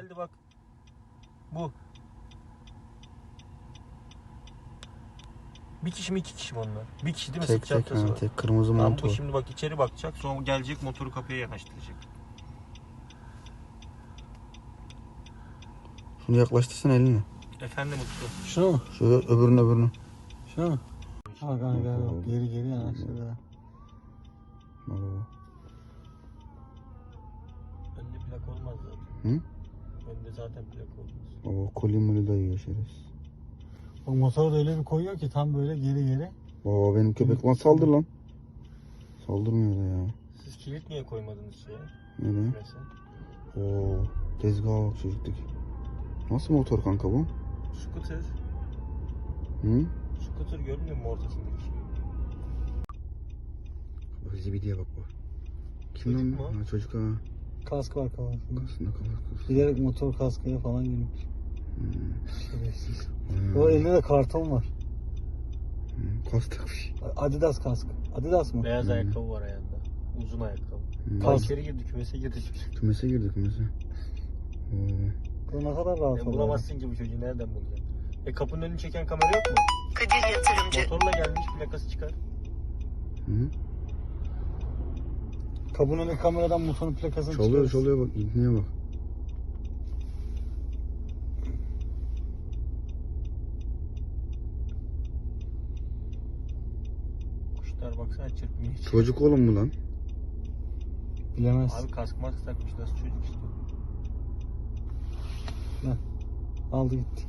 Geldi bak. Bu. Bir kişi mi iki kişi mi onlar? Bir kişi değil mi? Tek Sırt tek çantası ha, var. tek kırmızı Tamam bu var. şimdi bak içeri bakacak sonra gelecek motoru kapıya yanaştıracak. Şunu yaklaştırsana elini. Efendim Utku. Şunu mu? Şöyle öbürünü öbürünü. Şunu mu? Bak hani gel bak geri geri yanaştı da. Baba. Önde plak olmaz zaten. Hı? Önde zaten plak olmaz. Baba koli moli dayıyor şerefsiz. Bak motoru da öyle bir koyuyor ki tam böyle geri geri. Baba benim köpek lan saldır lan. Saldırmıyor da ya. Siz kilit niye koymadınız şeye? Nereye? Mesela. Oo, tezgaha bak çocuktaki. Nasıl motor kanka bu? Scooter. Hı? Scooter görmüyor mu ortasındaki şey? Bak zibidiye bak bak. Kim Çocuk lan mu bu? o? Ha, çocuk ha. Kask var kafasında. Aslında kadar kız. Giderek motor kaskıya falan girmiş. Hmm. Şerefsiz. Hmm. O elinde de karton var. Hmm. Kas takmış. Adidas kask. Adidas mı? Beyaz Hı. ayakkabı var ayağında. Uzun ayakkabı. Hmm. Tam Kas- içeri girdi kümese girdi. Kümese girdik kümese. Oo. Bu ne kadar rahat E, oluyor. bulamazsın ki bu çocuğu nereden bulacaksın? E kapının önünü çeken kamera yok mu? Kadir Yatırımcı. Motorla gelmiş plakası çıkar. Hı? Kabın önü kameradan motorun plakasını Çalıyor çıkarırsın. çalıyor bak ibneye bak. Kuşlar baksana çırpınıyor. Çocuk oğlum mu lan? Bilemez. Abi kask mask takmış nasıl çocuk işte. Aldı gitti.